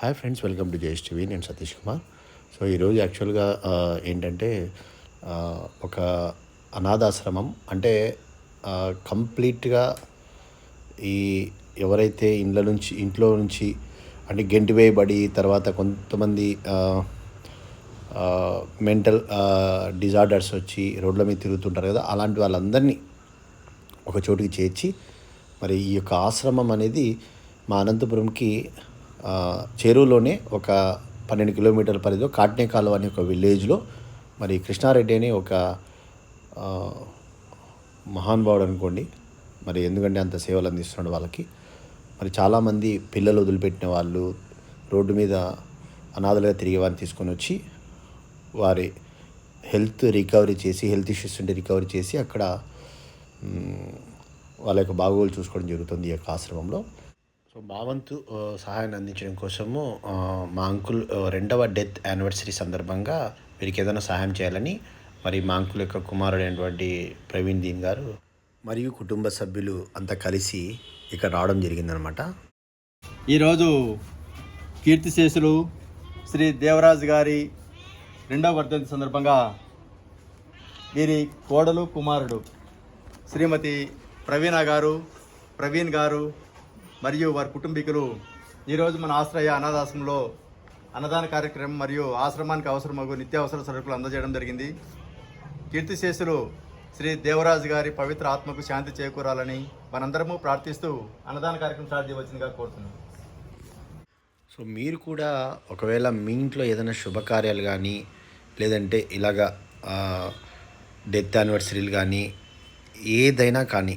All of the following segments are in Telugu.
Hi friends welcome to JS TV నేను సతీష్ కుమార్. సో ఈరోజు యాక్చువల్గా ఏంటంటే ఒక అనాథాశ్రమం. అంటే కంప్లీట్గా ఈ ఎవరైతే ఇండ్ల నుంచి ఇంట్లో నుంచి అంటే గెంటి వేయబడి తర్వాత కొంతమంది మెంటల్ డిజార్డర్స్ వచ్చి రోడ్ల మీద తిరుగుతుంటారు కదా అలాంటి వాళ్ళందరినీ ఒక చోటుకి చేర్చి మరి ఈ యొక్క ఆశ్రమం అనేది మా అనంతపురంకి ఆ, చెరువులోనే ఒక పన్నెండు కిలోమీటర్ల పరిధిలో కాట్నేకాలు అనే ఒక విలేజ్లో మరి కృష్ణారెడ్డి అని ఒక మహానుభావుడు అనుకోండి. మరి ఎందుకంటే అంత సేవలు అందిస్తున్నాడు వాళ్ళకి. మరి చాలామంది పిల్లలు వదిలిపెట్టిన వాళ్ళు రోడ్డు మీద అనాథలుగా తిరిగే వారిని తీసుకొని వచ్చి వారి హెల్త్ రికవరీ చేసి హెల్త్ ఇష్యూస్ ఉంటే రికవరీ చేసి అక్కడ వాళ్ళ యొక్క బాగోగులు చూసుకోవడం జరుగుతుంది ఈ యొక్క ఆశ్రమంలో. సో భావంతు సహాయాన్ని అందించడం కోసము మా అంకుల్ రెండవ డెత్ యానివర్సరీ సందర్భంగా వీరికి ఏదైనా సహాయం చేయాలని మరి మా అంకుల్ యొక్క కుమారుడైనటువంటి ప్రవీణ్ దీన్ గారు మరియు కుటుంబ సభ్యులు అంతా కలిసి ఇక్కడ రావడం జరిగిందనమాట. ఈరోజు కీర్తిశేషులు శ్రీ దేవరాజు గారి రెండవ వర్ధంతి సందర్భంగా వీరి కోడలు కుమారుడు శ్రీమతి ప్రవీణ గారు ప్రవీణ్ గారు మరియు వారి కుటుంబీకులు. ఈరోజు మన ఆశ్రయ అనాథాశ్రమంలో అన్నదాన కార్యక్రమం మరియు ఆశ్రమానికి అవసరమగు నిత్యావసర సరుకులు అందజేయడం జరిగింది. కీర్తిశేషులు శ్రీ దేవరాజు గారి పవిత్ర ఆత్మకు శాంతి చేకూరాలని మనందరము ప్రార్థిస్తూ అన్నదాన కార్యక్రమం స్టార్ట్ చేయవలసిందిగా కోరుతున్నాం. సో మీరు కూడా ఒకవేళ మీ ఇంట్లో ఏదైనా శుభకార్యాలు కానీ లేదంటే ఇలాగా డెత్ యానివర్సరీలు కానీ ఏదైనా కానీ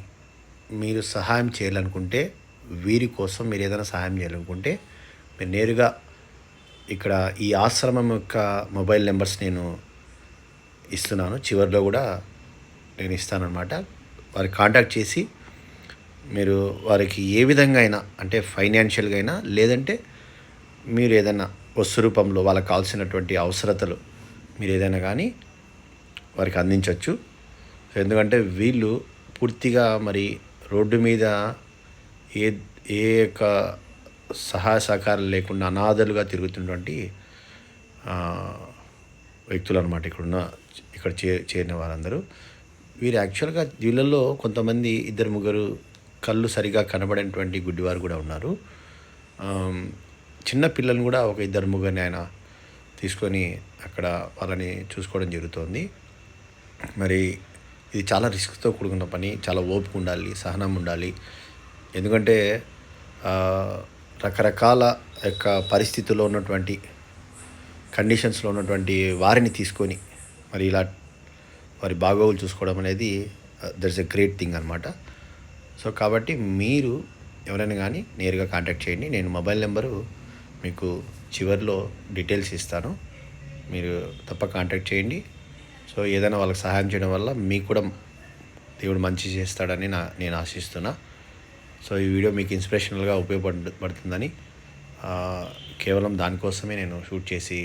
మీరు సహాయం చేయాలనుకుంటే వీరి కోసం మీరు ఏదైనా సహాయం చేయాలనుకుంటే మీరు నేరుగా ఇక్కడ ఈ ఆశ్రమం యొక్క మొబైల్ నెంబర్స్ నేను ఇస్తున్నాను. చివరిలో కూడా నేను ఇస్తానన్నమాట. వారికి కాంటాక్ట్ చేసి మీరు వారికి ఏ విధంగా అయినా అంటే ఫైనాన్షియల్గా అయినా లేదంటే మీరు ఏదైనా వస్తు రూపంలో వాళ్ళకి కావాల్సినటువంటి అవసరతలు మీరు ఏదైనా కానీ వారికి అందించవచ్చు. ఎందుకంటే వీళ్ళు పూర్తిగా మరి రోడ్డు మీద ఏ ఏ యొక్క సహాయ సహకారాలు లేకుండా అనాథలుగా తిరుగుతున్నటువంటి వ్యక్తులు అనమాట ఇక్కడున్న ఇక్కడ చే చేరిన వారందరూ. వీరు యాక్చువల్గా వీళ్ళల్లో కొంతమంది ఇద్దరు ముగ్గురు కళ్ళు సరిగా కనబడేటువంటి గుడ్డివారు కూడా ఉన్నారు. చిన్న పిల్లల్ని కూడా ఒక ఇద్దరు ముగ్గురిని ఆయన తీసుకొని అక్కడ వాళ్ళని చూసుకోవడం జరుగుతోంది. మరి ఇది చాలా రిస్క్తో కూడుకున్న పని చాలా ఓపిక ఉండాలి సహనం ఉండాలి. ఎందుకంటే రకరకాల యొక్క పరిస్థితుల్లో ఉన్నటువంటి కండిషన్స్లో ఉన్నటువంటి వారిని తీసుకొని మరి ఇలా వారి బాగోగులు చూసుకోవడం అనేది దట్స్ ఎ గ్రేట్ థింగ్ అనమాట సో కాబట్టి మీరు ఎవరైనా కానీ నేరుగా కాంటాక్ట్ చేయండి. నేను మొబైల్ నెంబరు మీకు చివరిలో డీటెయిల్స్ ఇస్తాను. మీరు తప్ప కాంటాక్ట్ చేయండి. సో ఏదైనా వాళ్ళకి సహాయం చేయడం వల్ల మీకు కూడా దేవుడు మంచి చేస్తాడని నా నేను ఆశిస్తున్నా. సో ఈ వీడియో మీకు ఇన్స్పిరేషనల్గా ఉపయోగపడుతుందని కేవలం దానికోసమే నేను షూట్ చేసి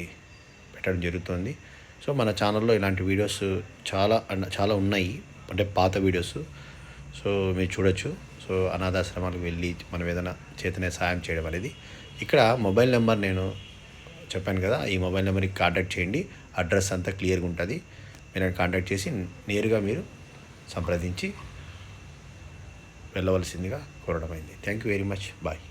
పెట్టడం జరుగుతుంది. సో మన ఛానల్లో ఇలాంటి వీడియోస్ చాలా చాలా ఉన్నాయి. అంటే పాత వీడియోస్. సో మీరు చూడొచ్చు. సో అనాథాశ్రమాలకు వెళ్ళి మనం ఏదైనా చేతనే సాయం చేయడం అనేది. ఇక్కడ మొబైల్ నెంబర్ నేను చెప్పాను కదా ఈ మొబైల్ నెంబర్కి కాంటాక్ట్ చేయండి. అడ్రస్ అంతా క్లియర్గా ఉంటుంది. మీరు కాంటాక్ట్ చేసి నేరుగా మీరు సంప్రదించి వెళ్ళవలసిందిగా కోరడమైంది. Thank you very much bye